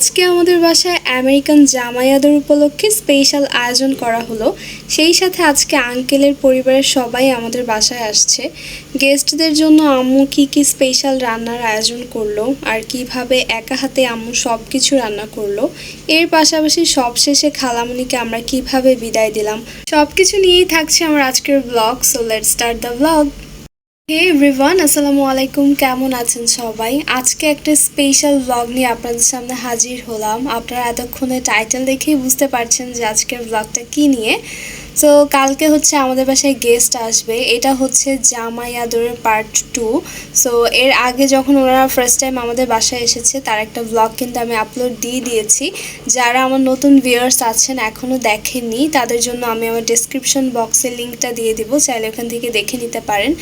আজকে আমাদের বাসায় আমেরিকান জামাইয়াদের উপলক্ষে স্পেশাল আয়োজন করা হলো। সেই সাথে আজকে আঙ্কেলের পরিবারের সবাই আমাদের বাসায় আসছে। গেস্টদের জন্য আম্মু কি কি স্পেশাল রান্নার আয়োজন করল আর কীভাবে একা হাতে আম্মু সব কিছু রান্না করল। এর পাশাপাশি সবশেষে খালামুনিকে আমরা কীভাবে বিদায় দিলাম। সব কিছু নিয়েই থাকছে আমার আজকের blog so let start the blog hey everyone আসসালামু আলাইকুম। কেমন আছেন সবাই? আজকে একটা স্পেশাল ব্লগ নিয়ে আপনাদের সামনে হাজির হলাম। আপনারা এতক্ষণে টাইটেল দেখেই বুঝতে পারছেন যে আজকের ব্লগটা কী নিয়ে। তো কালকে হচ্ছে আমাদের বাসায় গেস্ট আসবে। এটা হচ্ছে জামাই আদরের পার্ট টু সো এর আগে যখন ওনারা ফার্স্ট টাইম আমাদের বাসায় এসেছে, তার একটা ব্লগ কিন্তু আমি আপলোড দিয়ে দিয়েছি। যারা আমার নতুন ভিউয়ার্স আছেন এখনও দেখেননি, তাদের জন্য আমি আমার ডিসক্রিপশন বক্সে লিঙ্কটা দিয়ে দিব, চাইলে ওখান থেকে দেখে নিতে পারেন।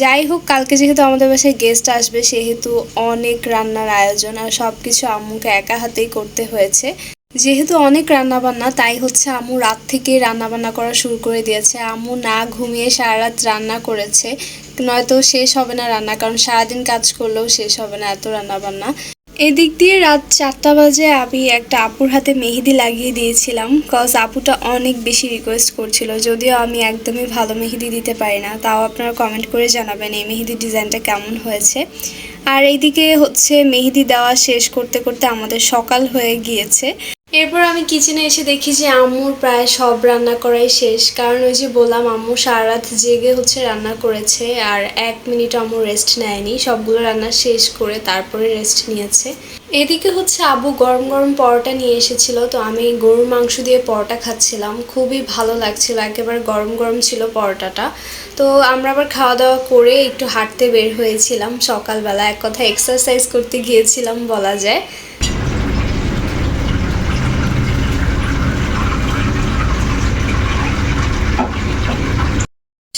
যাই হোক, কালকে যেহেতু আমাদের বাসায় গেস্ট আসবে, সেহেতু অনেক রান্নার আয়োজন আর সব কিছু আম্মুকে একা হাতেই করতে হয়েছে। যেহেতু অনেক রান্নাবান্না, তাই হচ্ছে আম্মু রাত থেকে রান্নাবান্না করা শুরু করে দিয়েছে। আম্মু না ঘুমিয়ে সারা রাত রান্না করেছে, নয়তো শেষ হবে না রান্না, কারণ সারাদিন কাজ করলেও শেষ হবে না এত রান্নাবান্না। এদিক দিয়ে রাত চারটা বাজে আমি একটা আপুর হাতে মেহেদি লাগিয়ে দিয়েছিলাম কজ আপুটা অনেক বেশি রিকোয়েস্ট করছিল, যদিও আমি একদমই ভালো মেহেদি দিতে পারি না, তাও আপনারা কমেন্ট করে জানাবেন এই মেহেদির ডিজাইনটা কেমন হয়েছে। আর এইদিকে হচ্ছে মেহেদি দেওয়া শেষ করতে করতে আমাদের সকাল হয়ে গিয়েছে। এরপর আমি কিচেনে এসে দেখি যে আম্মুর প্রায় সব রান্না করাই শেষ। কারণ ওই যে বললাম, আম্মু সারা রাত জেগে হচ্ছে রান্না করেছে আর এক মিনিট আম্মু রেস্ট নেয়নি। সবগুলো রান্না শেষ করে তারপরে রেস্ট নিয়েছে। এদিকে হচ্ছে আবু গরম গরম পরোটা নিয়ে এসেছিল। তো আমি গরুর মাংস দিয়ে পরোটা খাচ্ছিলাম। খুবই ভালো লাগছিল। একেবারে গরম গরম ছিল পরোটাটা। তো আমরা আবার খাওয়া দাওয়া করে একটু হাঁটতে বের হয়েছিলাম। সকালবেলা এক কথা এক্সারসাইজ করতে গিয়েছিলাম বলা যায়।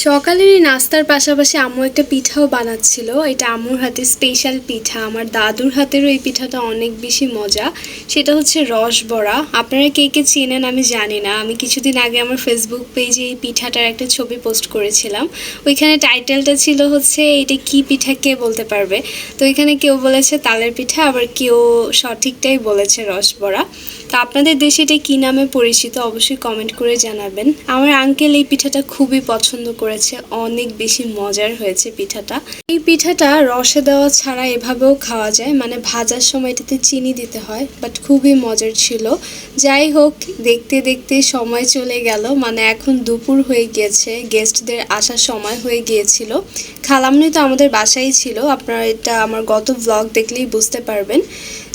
সকালের এই নাস্তার পাশাপাশি আম্মু একটা পিঠাও বানাচ্ছিল। এটা আম্মুর হাতের স্পেশাল পিঠা। আমার দাদুর হাতেরও এই পিঠাটা অনেক বেশি মজা। সেটা হচ্ছে রস বড়া আপনারা কে কে চেনেন আমি জানি না। আমি কিছুদিন আগে আমার ফেসবুক পেজে এই পিঠাটার একটা ছবি পোস্ট করেছিলাম। ওইখানে টাইটেলটা ছিল হচ্ছে, এটা কি পিঠা? কে বলতে পারবে? তো এখানে কেউ বলেছে তালের পিঠা, আবার কেউ সঠিকটাই বলেছে রস বড়া তো আপনাদের দেশে এটা কী নামে পরিচিত? অবশ্যই কমেন্ট করে জানাবেন। আমার আঙ্কেল এই পিঠাটা খুবই পছন্দ করেছে অনেক বেশি মজার হয়েছে পিঠাটা। এই পিঠাটা রসে দেওয়া ছাড়া এভাবেও খাওয়া যায় মানে ভাজার সময় এটাতে চিনি দিতে হয় বাট খুবই মজার ছিল। যাই হোক, দেখতে দেখতে সময় চলে গেল মানে এখন দুপুর হয়ে গিয়েছে গেস্টদের আসার সময় হয়ে গিয়েছিল। খালামনি তো আমাদের বাসায় ছিল, আপনারা এটা আমার গত ব্লগ দেখলেই বুঝতে পারবেন।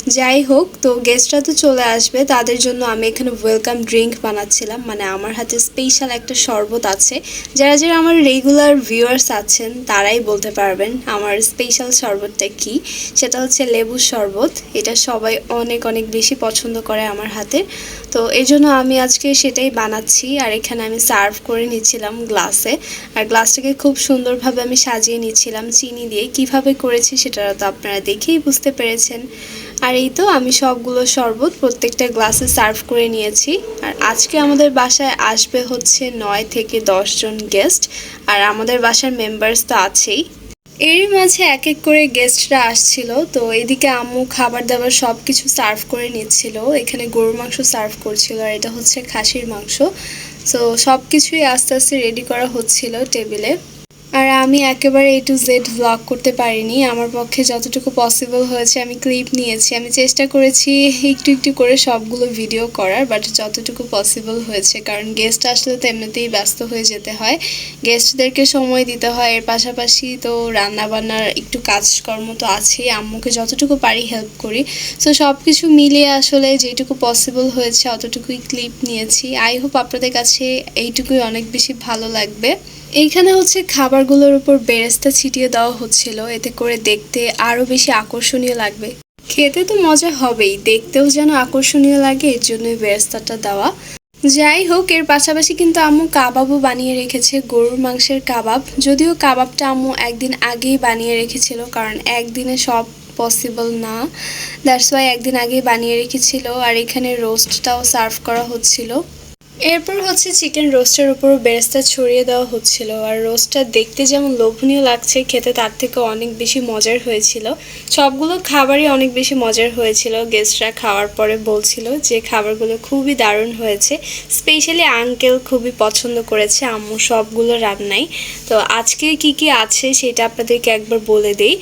যাই হোক, তো গেস্টরা তো চলে আসবে। তাদের জন্য আমি এখানে ওয়েলকাম ড্রিঙ্ক বানাচ্ছিলাম। মানে আমার হাতে স্পেশাল একটা শরবত আছে। যারা যারা আমার রেগুলার ভিউয়ার্স আছেন, তারাই বলতে পারবেন আমার স্পেশাল শরবতটা কি। সেটা হচ্ছে লেবুর শরবত। এটা সবাই অনেক অনেক বেশি পছন্দ করে আমার হাতে। তো এই জন্য আমি আজকে সেটাই বানাচ্ছি। আর এখানে আমি সার্ভ করে নিচ্ছিলাম গ্লাসে আর গ্লাসটাকে খুব সুন্দরভাবে আমি সাজিয়ে নিচ্ছিলাম চিনি দিয়ে। কীভাবে করেছি সেটা তো আপনারা দেখেই বুঝতে পেরেছেন। আর এই তো আমি সবগুলো শরবত প্রত্যেকটা গ্লাসে সার্ভ করে নিয়েছি। আর আজকে আমাদের বাসায় আসবে হচ্ছে নয় থেকে দশ জন গেস্ট, আর আমাদের বাসার মেম্বার্স তো আছেই। এরই মাঝে এক এক করে গেস্টরা আসছিল, তো এদিকে আম্মু খাবার দাবার সব কিছু সার্ভ করে নিচ্ছিল, এখানে গরুর মাংস সার্ভ করছিল, আর এটা হচ্ছে খাসির মাংস। তো সব কিছুই আস্তে আস্তে রেডি করা হচ্ছিল টেবিলে। আর আমি একেবারে এ টু জেড ভ্লগ করতে পারিনি। আমার পক্ষে যতটুকু পসিবল হয়েছে আমি ক্লিপ নিয়েছি। আমি চেষ্টা করেছি একটু একটু করে সবগুলো ভিডিও করার বাট যতটুকু পসিবল হয়েছে। কারণ গেস্ট আসলে তো এমনিতেই ব্যস্ত হয়ে যেতে হয়। গেস্টদেরকে সময় দিতে হয়। এর পাশাপাশি তো রান্নাবান্নার একটু কাজকর্ম তো আছেই। আম্মুকে যতটুকু পারি হেল্প করি। সো সব কিছু মিলিয়ে আসলে যেটুকু পসিবল হয়েছে, অতটুকুই ক্লিপ নিয়েছি। আই হোপ আপনাদের কাছে এইটুকুই অনেক বেশি ভালো লাগবে। এইখানে হচ্ছে খাবারগুলোর উপর বেরেস্তা ছিটিয়ে দেওয়া হচ্ছিল। এতে করে দেখতে আরও বেশি আকর্ষণীয় লাগবে। খেতে তো মজা হবেই, দেখতেও যেন আকর্ষণীয় লাগে এর জন্যই বেরেস্তাটা দেওয়া। যাই হোক, এর পাশাপাশি কিন্তু আম্মু কাবাবও বানিয়ে রেখেছে, গরুর মাংসের কাবাব। যদিও কাবাবটা আম্মু একদিন আগেই বানিয়ে রেখেছিল, কারণ একদিনে সব পসিবল না। দ্যাটস ওয়াই একদিন আগেই বানিয়ে রেখেছিল, আর এখানে রোস্টটাও সার্ভ করা হচ্ছিল। এরপর হচ্ছে চিকেন রোস্টের উপর বেরেস্তা ছড়িয়ে দেওয়া হচ্ছিল, আর রোস্টটা দেখতে যেমন লোভনীয় লাগছে, খেতে তার থেকে অনেক বেশি মজার হয়েছিল। সবগুলো খাবারই অনেক বেশি মজার হয়েছিল। গেস্টরা খাওয়ার পরে বলছিল যে খাবারগুলো খুবই দারুণ হয়েছে। স্পেশালি আঙ্কেল খুবই পছন্দ করেছে, আম্মু সবগুলো রান্নাই। তো আজকে কি কি আছে সেটা আপনাদেরকে একবার বলে দেই।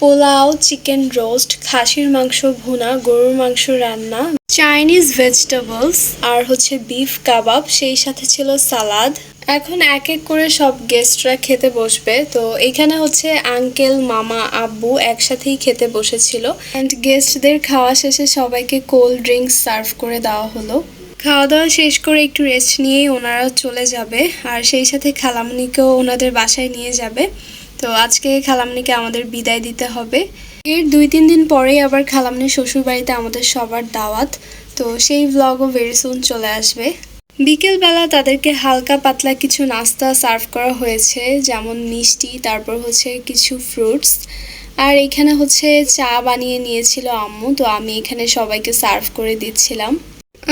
পোলাও, চিকেন রোস্ট, খাসির মাংস ভুনা, গরুর মাংস রান্না চাইনিজ ভেজিটেবলস আর হচ্ছে বিফ কাবাব সেই সাথে ছিল সালাদ এখন এক এক করে সব গেস্টরা খেতে বসবে। তো এখানে হচ্ছে আঙ্কেল মামা, আব্বু একসাথেই খেতে বসেছিল। অ্যান্ড গেস্টদের খাওয়া শেষে সবাইকে কোল্ড ড্রিঙ্কস সার্ভ করে দেওয়া হলো। খাওয়া দাওয়া শেষ করে একটু রেস্ট নিয়েই ওনারা চলে যাবে। আর সেই সাথে খালামনিকেও ওনাদের বাসায় নিয়ে যাবে। তো আজকে খালামনিকে আমাদের বিদায় দিতে হবে। এর দুই, তিন দিন পরেই আবার খালামনির শ্বশুর বাড়িতে আমাদের সবার দাওয়াত। তো সেই ব্লগও ভেরি সুন চলে আসবে। বিকেলবেলা তাদেরকে হালকা পাতলা কিছু নাস্তা সার্ভ করা হয়েছে, যেমন মিষ্টি, তারপর হচ্ছে কিছু ফ্রুটস আর এখানে হচ্ছে চা বানিয়ে নিয়েছিল আম্মু, তো আমি এখানে সবাইকে সার্ভ করে দিচ্ছিলাম।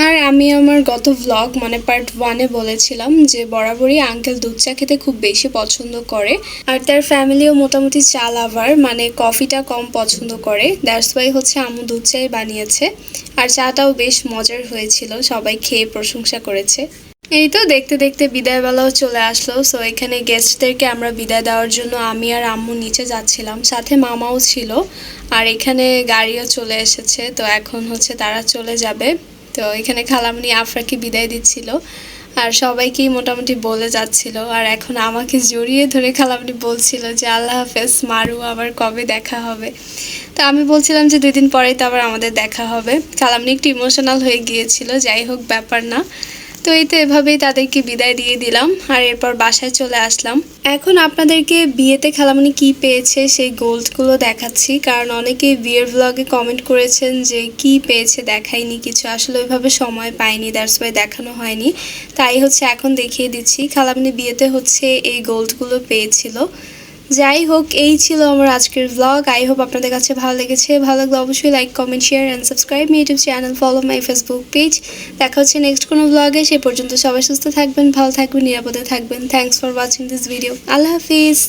আর আমি আমার গত ভ্লগ মানে পার্ট ওয়ানে বলেছিলাম যে বরাবরই আঙ্কেল দুধ চা খেতে খুব বেশি পছন্দ করে। আর তার ফ্যামিলিও মোটামুটি চা লাভার মানে কফিটা কম পছন্দ করে। দ্যাটস ওয়াই হচ্ছে আম্মু দুধ চাই বানিয়েছে। আর চাটাও বেশ মজার হয়েছিল, সবাই খেয়ে প্রশংসা করেছে। এই তো দেখতে দেখতে বিদায় বেলাও চলে আসলো। সো এখানে গেস্টদেরকে আমরা বিদায় দেওয়ার জন্য আমি আর আম্মু নিচে যাচ্ছিলাম। সাথে মামাও ছিল। আর এখানে গাড়িও চলে এসেছে। তো এখন হচ্ছে তারা চলে যাবে। তো এখানে খালামনি আফরাকে বিদায় দিচ্ছিল আর সবাইকেই মোটামুটি বলে যাচ্ছিল। আর এখন আমাকে জড়িয়ে ধরে খালামনি বলছিল যে, আল্লাহ হাফেজ, মারু আবার কবে দেখা হবে? তো আমি বলছিলাম যে দুদিন পরেই তো আবার আমাদের দেখা হবে। খালামনি একটু ইমোশনাল হয়ে গিয়েছিল, যাই হোক, ব্যাপার না। তো এই তো এভাবেই তাদেরকে বিদায় দিয়ে দিলাম, আর এরপর বাসায় চলে আসলাম। এখন আপনাদেরকে বিয়েতে খালামনি কি পেয়েছে সেই গোল্ডগুলো দেখাচ্ছি, কারণ অনেকেই বিয়ের ব্লগে কমেন্ট করেছেন যে কি পেয়েছে দেখাইনি কিছু, আসলে ওইভাবে সময় পাইনি দ্যাটস ওয়াই দেখানো হয়নি। তাই হচ্ছে এখন দেখিয়ে দিচ্ছি, খালামনি বিয়েতে হচ্ছে এই গোল্ডগুলো পেয়েছিল। যাই হোক, এই ছিল আমার আজকের ব্লগ আই হোপ আপনাদের কাছে ভালো লেগেছে। ভালো লাগলে অবশ্যই like comment share and subscribe YouTube channel follow my Facebook page দেখা হচ্ছে নেক্সট কোনো ব্লগে সে পর্যন্ত সবাই সুস্থ থাকবেন, ভালো থাকবেন, নিরাপদে থাকবেন। Thanks for watching this video Allah Hafiz.